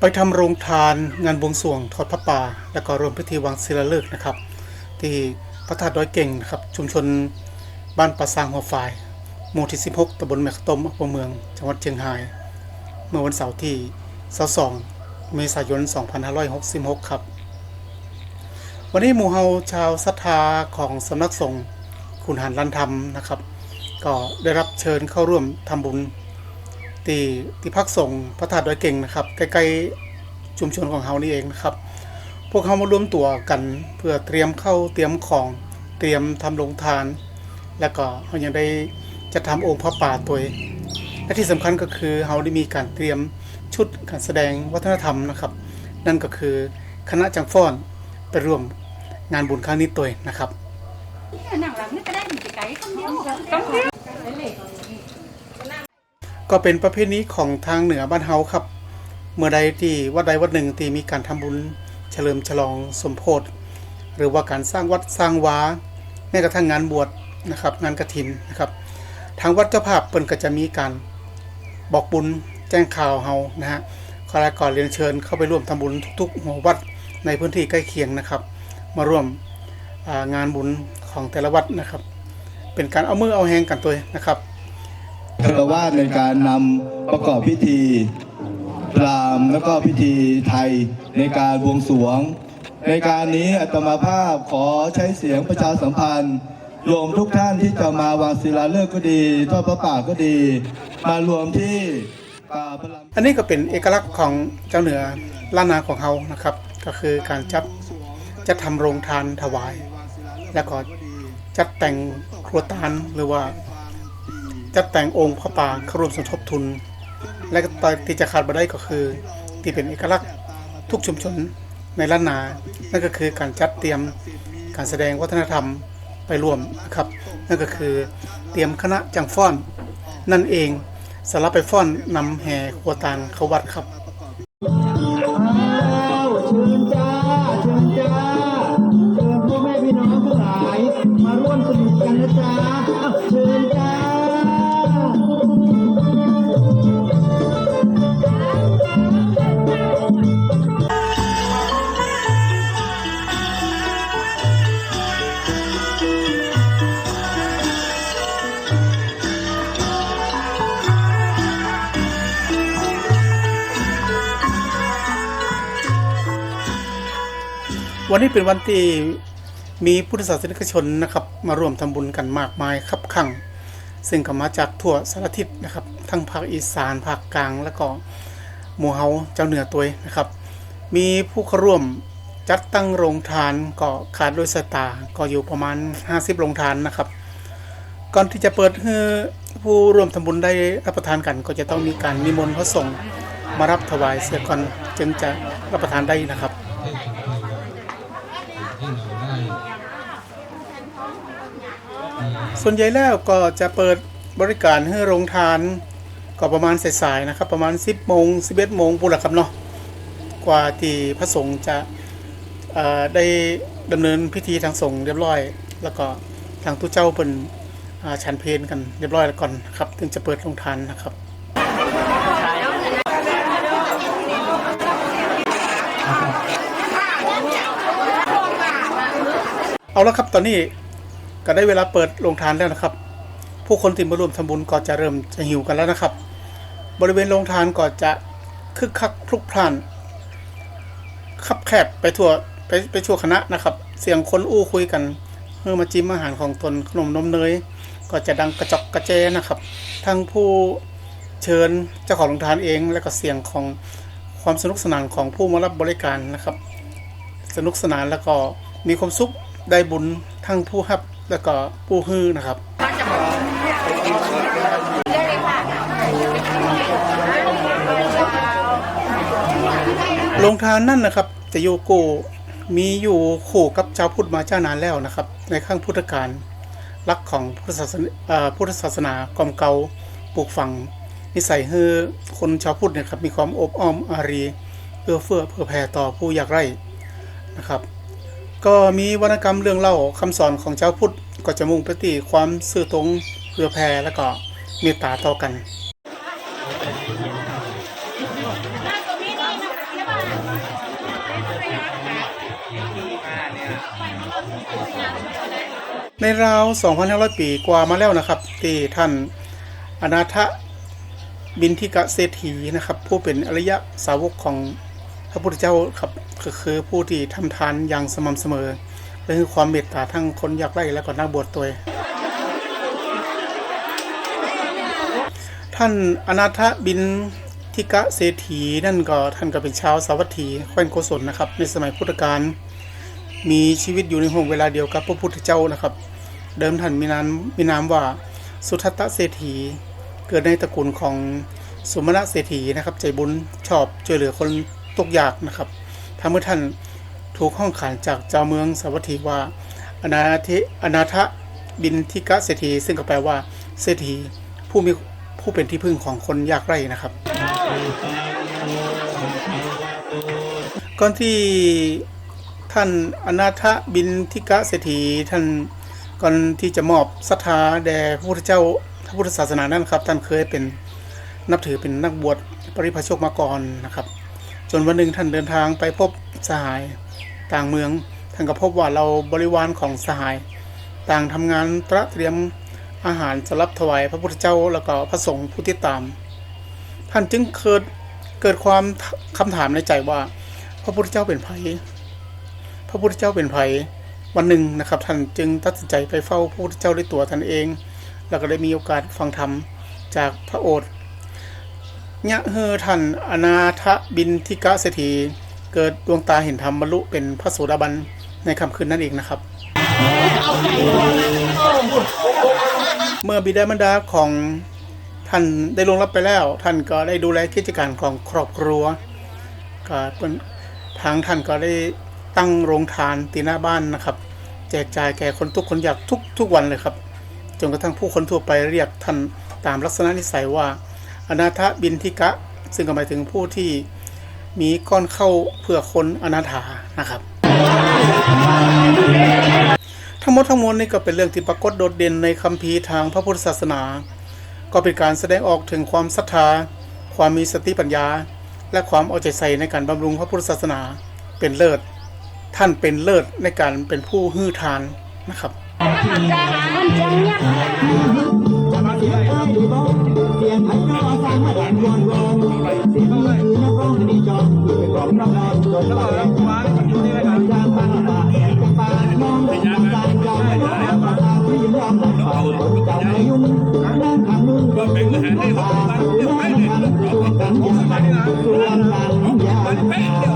ไปทำโรงทานงานบวงสรวงทอดพระป่า และก็รวมพิธีวางศิลาฤกษ์นะครับ ที่พระธาตุดอยเก่งนะครับ ชุมชนบ้านปราซางหัวฝายหมู่ที่ 16ตำบลแม่ขตมอำเภอเมือง จังหวัดเชียงราย เมื่อวันเสาร์ที่22เมษายน 2566 ครับ วันนี้หมู่เฮาชาวศรัทธาของสำนักสงฆ์คุณหันลันธรรมนะครับ ก็ได้รับเชิญเข้าร่วมทำบุญ ที่ที่พักสงฆ์พระธาตุดอยเก่งนะครับใกล้ๆชุมชนของเฮานี่เองนะครับ พวกเขามารวมตัวกันเพื่อเตรียมเข้าเตรียมของเตรียมทำโรงทาน แล้วก็เขายังได้จะทำองค์พระป่าตัวเองและที่สำคัญก็คือเฮาได้มีการเตรียมชุดการแสดงวัฒนธรรมนะครับ นั่นก็คือคณะจังฟ้อนไปร่วมงานบุญครั้งนี้ตัวเองนะครับหนังหลังนี่ก็ได้ถึงไกลๆต้องเดียวต้องเดียว ก็เป็นประเพณีของทางเหนือบ้านเฮาครับ เมื่อใดที่วัดใดวัดหนึ่งที่มีการทำบุญเฉลิมฉลองสมโพธิหรือว่าการสร้างวัดสร้างวาแม้กระทั่งงานบวชนะครับ งานกฐินนะครับ ทางวัดเจ้าภาพเปิ้นก็จะมีการบอกบุญแจ้งข่าวเฮานะฮะขอลาก่อนเรียนเชิญเข้าไปร่วมทำบุญทุกๆหัววัดในพื้นที่ใกล้เคียงนะครับ มาร่วมางานบุญของแต่ละวัดนะครับ เป็นการเอามือเอาแหงกันตัวนะครับ คารวะในการนำประกอบพิธีพราหมณ์แล้วก็พิธีไทยในการบวงสรวง ในการนี้อาตมาภาพขอใช้เสียงประชาสัมพันธ์โยมทุกท่านที่จะมาวางศิลาฤกษ์ก็ดีทอดพระป่าก็ดี มารวมที่ป่าพระลำอันนี้ก็เป็นเอกลักษณ์ของเจ้าเหนือล้านนาของเขานะครับ ก็คือการจัดจัดทำโรงทานถวาย แล้วก็จัดแต่งครัวตานหรือว่า จัดแต่งองค์พระป่าเข้าร่วมสมทบทุน และก็ที่จะขาดบ่ได้ก็คือ ที่เป็นเอกลักษณ์ทุกชุมชนในล้านนา นั่นก็คือการจัดเตรียมการแสดงวัฒนธรรมไปร่วมนะครับ นั่นก็คือเตรียมคณะจังฟ้อน นั่นเองสำหรับไปฟ้อนนำแห่ครัวตานเขาวัดครับเชิญจ้าเชิญจ้าเชิญพ่อแม่พี่น้องทั้งหลายมาร่วมสนุกกันนะจ๊ะอ้าเชิญ วันนี้เป็นวันที่มีพุทธศาสนิกชนนะครับ มาร่วมทำบุญกันมากมายครับขังซึ่งก็มาจากทั่วสารทิศนะครับ ทั้งภาคอีสานภาคกลาง แล้วก็หมู่เฮาเจ้าเหนือตัวนะครับ มีผู้เข้าร่วมจัดตั้งโรงทานก็ขาดด้วยสายตาก็อยู่ประมาณ 50 โรงทานนะครับ ก่อนที่จะเปิดให้ผู้ร่วมทำบุญได้รับประทานกันก็จะต้องมีการนิมนต์พระสงฆ์มารับถวายเสียก่อนจึงจะรับประทานได้นะครับ ส่วนใหญ่แล้วก็จะเปิดบริการให้โรงทานก็ประมาณสายๆนะครับ ประมาณ 10โมง11โมงปุ่นละครับเนาะกว่าที่พระสงฆ์จะได้ดำเนินพิธีทางสงฆ์เรียบร้อย แล้วก็ทางตู้เจ้าเป็นอ่าฉันเพลกันเรียบร้อยแล้วก่อนครับถึงจะเปิดโรงทานนะครับเอาละครับตอนนี้ ก็ได้เวลาเปิดโรงทานแล้วนะครับ ผู้คนที่มาร่วมทำบุญก็จะเริ่มจะหิวกันแล้วนะครับ บริเวณโรงทานก็จะคึกคักพลุกพล่านคับแคบไปทั่วไปไปชั่วคณะนะครับ เสียงคนอู้คุยกันเมื่อมาจิ้มอาหารของตนขนมนมเนยก็จะดังกระจอกกระเจนะครับ ทั้งผู้เชิญเจ้าของโรงทานเอง และก็เสียงของความสนุกสนานของผู้มารับบริการนะครับ สนุกสนานแล้วก็มีความสุขได้บุญทั้งผู้รับ แล้วก็ผู้ฮื้อนะครับโรงทานนั่นนะครับจะอยู่กูมีอยู่คู่กับชาวพุทธมาเจ้านานแล้วนะครับ ในข้างพุทธกาลรักของพุทธศาสนาพุทธศาสนากอมเกาปลูกฝังนิสัยให้คนชาวพุทธเนยครับมีความอบอ้อมอารีเอื้อเฟื้อเผื่อแผ่ต่อผู้ยากไร้นะครับ ก็มีวรรณกรรมเรื่องเล่าคำสอนของชาวพุทธก็จะมุ่งปฏิความซื่อตรงเพื่อแผ่และก็เมตตาต่อกันในราว 2,500 ปีกว่ามาแล้วนะครับ ที่ท่านอนาถบินทิกะเศรษฐีนะครับ ผู้เป็นอริยะสาวกของ ระพุทธเจ้าครับก็คือผู้ที่ทำทานอย่างสม่ำเสมอและคือความเมตตาทั้งคนอยากไร่และก็นักบวชตัวท่านอนาถบินทิกะเศรษฐีนั่นก็ท่านก็เป็นชาวสาวัตถีแคว้นโกศลนะครับ ในสมัยพุทธกาลมีชีวิตอยู่ในห่วงเวลาเดียวกับพระพุทธเจ้านะครับ เดิมท่านมีนามมีนามว่าสุทัตตะเศรษฐี เกิดในตระกูลของสุมาณะเศรษฐีนะครับ ใจบุญชอบช่วยเหลือคน ตกยากนะครับทำเมื่อท่านถูกห้องขันจากเจ้าเมืองสวัตถีว่าอนาธิอนาถบินทิกะเศรษฐีซึ่งก็แปลว่าเศรษฐีผู้มีผู้เป็นที่พึ่งของคนยากไร้นะครับ ก่อนที่ท่านอนาถบินทิกะเศรษฐีท่านก่อนที่จะมอบศรัทธาแด่พระพุทธเจ้าพระพุทธศาสนานั้นครับ ท่านเคยเป็นนับถือเป็นนักบวชปริพาชกมาก่อนนะครับ จนวันหนึ่งท่านเดินทางไปพบสหายต่างเมือง ท่านก็พบว่าเราบริวารของสหาย ต่างทำงานตระเตรียมอาหารสำหรับถวายพระพุทธเจ้าแล้วก็พระสงฆ์ผู้ที่ตาม ท่านจึงเกิดเกิดความคำถามในใจว่า พระพุทธเจ้าเป็นไผพระพุทธเจ้าเป็นไผวันหนึ่งนะครับ ท่านจึงตัดสินใจไปเฝ้าพระพุทธเจ้าด้วยตัวท่านเอง แล้วก็ได้มีโอกาสฟังธรรมจากพระโอษฐ์ ยะเฮอท่านอนาถบินทิกะเศรษฐีเกิดดวงตาเห็นธรรมบรรลุเป็นพระโสดาบันในค่ำคืนนั่นเองนะครับ เมื่อบิดามารดาของท่านได้ลงรับไปแล้ว ท่านก็ได้ดูแลกิจการของครอบครัวก็ทางท่านก็ได้ตั้งโรงทานตีหน้าบ้านนะครับ แจกจ่ายแก่คนทุกคนอยากทุกทุกวันเลยครับ จนกระทั่งผู้คนทั่วไปเรียกท่านตามลักษณะนิสัยว่า อนาถบินทิกะ ซึ่งก็หมายถึงผู้ที่มีก้อนเข้าเพื่อคนอนาถานะครับ ทั้งหมดทั้งมวลนี่ก็เป็นเรื่องที่ปรากฏโดดเด่นในคัมภีร์ทางพระพุทธศาสนา ก็เป็นการแสดงออกถึงความศรัทธา ความมีสติปัญญา และความเอาใจใส่ในการบำรุงพระพุทธศาสนาเป็นเลิศ ท่านเป็นเลิศในการเป็นผู้ฮื้อทานนะครับ เสียงไทยก็สร้างมาดันวนวนเสียงคือนักร้องที่ดีจอมคือเป็นของน้องนอนจนมาแดงจางบางป่าแอนเป็นป่าน้องเป็นจางจางไม่ร้องป่าตาที่ยืนรำหลังป่าเจ้าไม่ยุ่งนั่งทางนุ่งก็เป็นทหารในป่าสูงนั่งทางสูงกันยาวสูงกันยาวที่ทำคุ้มอ่า